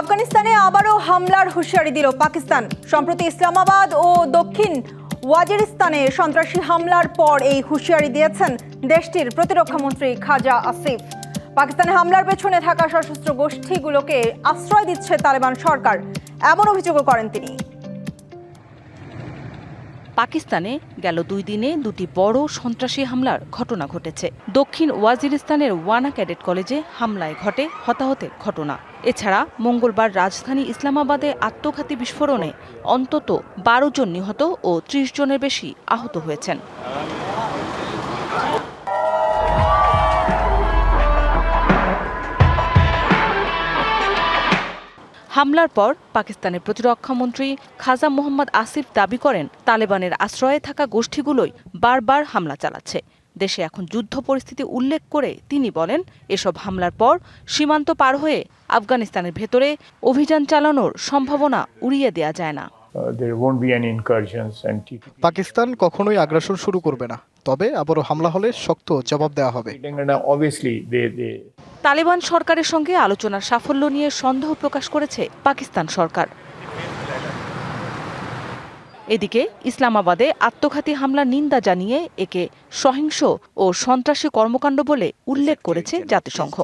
আফগানিস্তানে আবারও হামলার হুঁশিয়ারি দিল পাকিস্তান। সম্প্রতি ইসলামাবাদ ও দক্ষিণ ওয়াজিরিস্তানে সন্ত্রাসী হামলার পর এই হুঁশিয়ারি দিয়েছেন দেশটির প্রতিরক্ষামন্ত্রী খাজা আসিফ। পাকিস্তানে হামলার পেছনে থাকা সশস্ত্র গোষ্ঠীগুলোকে আশ্রয় দিচ্ছে তালেবান সরকার, এমন অভিযোগও করেন তিনি। পাকিস্তানে গেল দুই দিনে দুটি বড় সন্ত্রাসী হামলার ঘটনা ঘটেছে। দক্ষিণ ওয়াজিরিস্তানের ওয়ানা ক্যাডেট কলেজে হামলায় ঘটে হতাহতের ঘটনা। এছাড়া মঙ্গলবার রাজধানী ইসলামাবাদে আত্মঘাতী বিস্ফোরণে অন্তত বারো জন নিহত ও ত্রিশ জনের বেশি আহত হয়েছেন। হামলার পর পাকিস্তানের প্রতিরক্ষামন্ত্রী খাজা মোহাম্মদ আসিফ দাবি করেন তালেবানের আশ্রয়ে থাকা গোষ্ঠীগুলোই বারবার হামলা চালাচ্ছে। দেশে এখন যুদ্ধ পরিস্থিতি উল্লেখ করে তিনি বলেন এসব হামলার পর সীমান্ত পার হয়ে আফগানিস্তানের ভেতরে অভিযান চালানোর সম্ভাবনা উড়িয়ে দেয়া যায় না। Uh, পাকিস্তান কখনোই আগ্রাসন শুরু করবে না। তবে আবারও হামলা হলে শক্ত জবাব দেওয়া হবে। তালেবান সরকারের সঙ্গে আলোচনার সাফল্য নিয়ে সন্দেহ প্রকাশ করেছে পাকিস্তান সরকার। এদিকে ইসলামাবাদে আত্মঘাতী হামলার নিন্দা জানিয়ে একে সহিংস ও সন্ত্রাসী কর্মকাণ্ড বলে উল্লেখ করেছে জাতিসংঘ.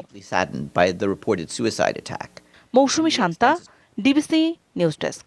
Mousumi Shanta DBC news desk.